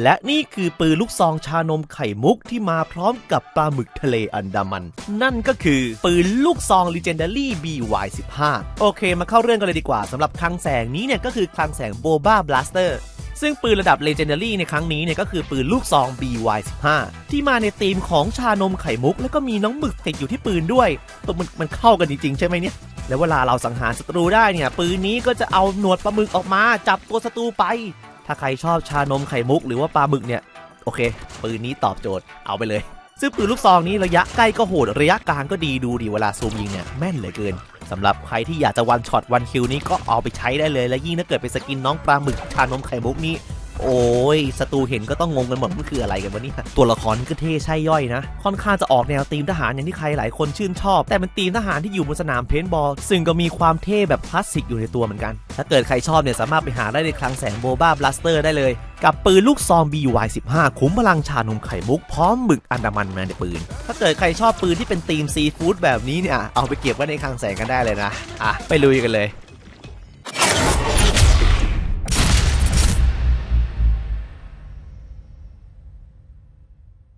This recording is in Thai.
และนี่คือปืนลูกซองชานมไข่มุกที่มาพร้อมกับปลาหมึกทะเลอันดามัน นั่นก็คือปืนลูกซอง Legendary BY15 โอเค มาเข้าเรื่องกันเลยดีกว่าสำหรับคลังแสงนี้เนี่ยก็คือคลังแสง Boba Blaster ซึ่งปืนระดับ Legendary ในครั้งนี้เนี่ยก็คือปืนลูกซอง BY15 ที่มาในธีมของชานมไข่มุก แล้วก็มีน้องหมึกติดอยู่ที่ปืนด้วยตัวมันมันเข้ากันจริงๆใช่ไหมเนี่ยแล้วเวลาเราสังหารศัตรูได้เนี่ยปืนนี้ก็จะเอาหนวดปลาหมึกออกมาจับตัวศัตรูไปาใครชอบชานมไข่มุกหรือว่าปลาหมึกเนี่ย โอเค ปืนนี้ตอบโจทย์เอาไปเลย ซึ่งปืนลูกซองนี้ระยะใกล้ก็โหด ระยะกลางก็ดีดูดีเวลาซูมยิงเนี่ยแม่นเหลือเกินสำหรับใครที่อยากจะวันช็อตวันคิวนี้ก็เอาไปใช้ได้เลย และยิ่งถ้าเกิดเป็นสกินน้องปลาหมึกชานมไข่มุกนี่ โอ้ยศัตรูเห็นก็ต้องงงกันหมดมันคืออะไรกันวะเนี่ยตัวละครก็เท่ใช่ย่อยนะ ค่อนข้างจะออกแนวธีมทหารอย่างที่ใครหลายคนชื่นชอบ แต่เป็นธีมทหารที่อยู่บนสนามเพนบอล ซึ่งก็มีความเท่แบบคลาสสิกอยู่ในตัวเหมือนกัน ถ้าเกิดใครชอบเนี่ยสามารถไปหาได้ในคลังแสงโบบ้าบลัสเตอร์ได้เลย กับปืนลูกซอง BY15 คุ้มพลังชานมไข่มุกพร้อมหมึกอันดามันมาในปืน ถ้าเกิดใครชอบปืนที่เป็นธีมซีฟู้ดแบบนี้เนี่ยเอาไปเก็บไว้ในคลังแสงกันได้เลยนะอะไปลุยกันเลย